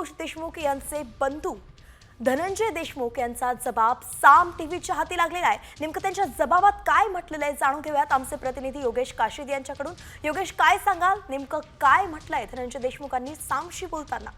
संतोष देशमुख यांचे बंधू. धनंजय देशमुख यांचा जबाब साम टीव्हीच्या हाती लागलेला आहे. नेमकं त्यांच्या जबाबात काय म्हटलेलं आहे जाणून घेऊयात. आमचे प्रतिनिधी योगेश काशीद यांच्याकडून. योगेश काय सांगाल? नेमकं काय म्हटलंय धनंजय देशमुखांनी सामशी बोलताना?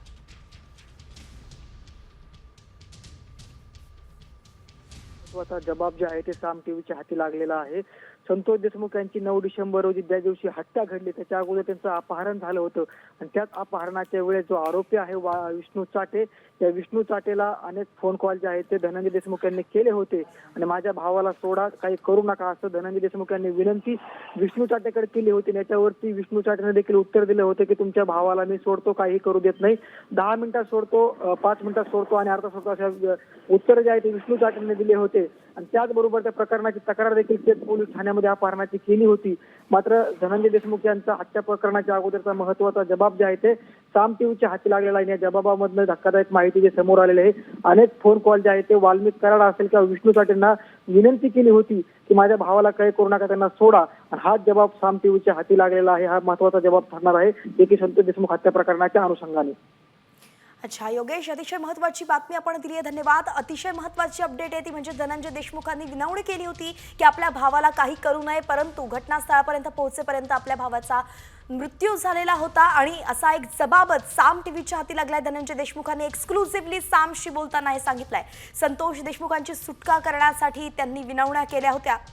महत्त्वाचा जबाब जे आहे ते साम टीव्हीच्या हाती लागलेला आहे. संतोष देशमुख यांची नऊ डिसेंबर रोजी ज्या दिवशी हत्या घडली. त्याच्या अगोदर त्यांचं अपहरण झालं होतं. आणि त्याच अपहरणाच्या वेळेस जो आरोपी आहे वा- विष्णू चाटे त्या विष्णू चाटेला अनेक फोन कॉल जे आहेत ते धनंजय देशमुख यांनी केले होते. आणि माझ्या भावाला सोडा काही करू नका असं धनंजय देशमुख यांनी विनंती विष्णू चाटेकडे केली होती. आणि याच्यावरती विष्णू चाटेने देखील उत्तर दिले होते की तुमच्या भावाला मी सोडतो काही करू देत नाही. दहा मिनिटात सोडतो पाच मिनिटात सोडतो आणि अर्धा सोडतो अशा उत्तर जे आहे ते विष्णू चाटेने दिले होते. आणि त्याचबरोबर त्या प्रकरणाची तक्रार देखील केज पोलीस ठाण्यामध्ये अपहरणाची केली होती. मात्र धनंजय देशमुख यांचा हत्या प्रकरणाच्या अगोदरचा महत्त्वाचा जबाब जे आहे ते साम टीव्हीच्या हाती लागलेला आहे. या जबाबामधनं धक्कादायक माहिती जे समोर आलेली आहे अनेक फोन कॉल जे आहेत ते वाल्मिक कराड असेल किंवा विष्णू साठेंना विनंती केली होती की माझ्या भावाला काही करू नका त्यांना सोडा. आणि हा जबाब साम टीव्हीच्या हाती लागलेला आहे हा महत्त्वाचा जबाब ठरणार आहे. जे की संतोष देशमुख हत्या प्रकरणाच्या अनुषंगाने. अच्छा योगेश अतिशय महत्वाची बातमी आपण दिली आहे धन्यवाद. अतिशय महत्वाची अपडेट आहे ती म्हणजे धनंजय देशमुखांनी विनवणी केली होती की आपल्या भावाला काही करू नये परंतु घटनास्थळापर्यंत पोहोचेपर्यंत आपल्या भावाचा मृत्यू झालेला होता आणि असा एक जबाबत साम टीव्हीच्या हाती लागलाय. धनंजय देशमुखांनी एक्सक्लुझिव्हली सामशी बोलताना हे सांगितलंय. संतोष देशमुखांची सुटका करण्यासाठी त्यांनी विनवण्या केल्या होत्या.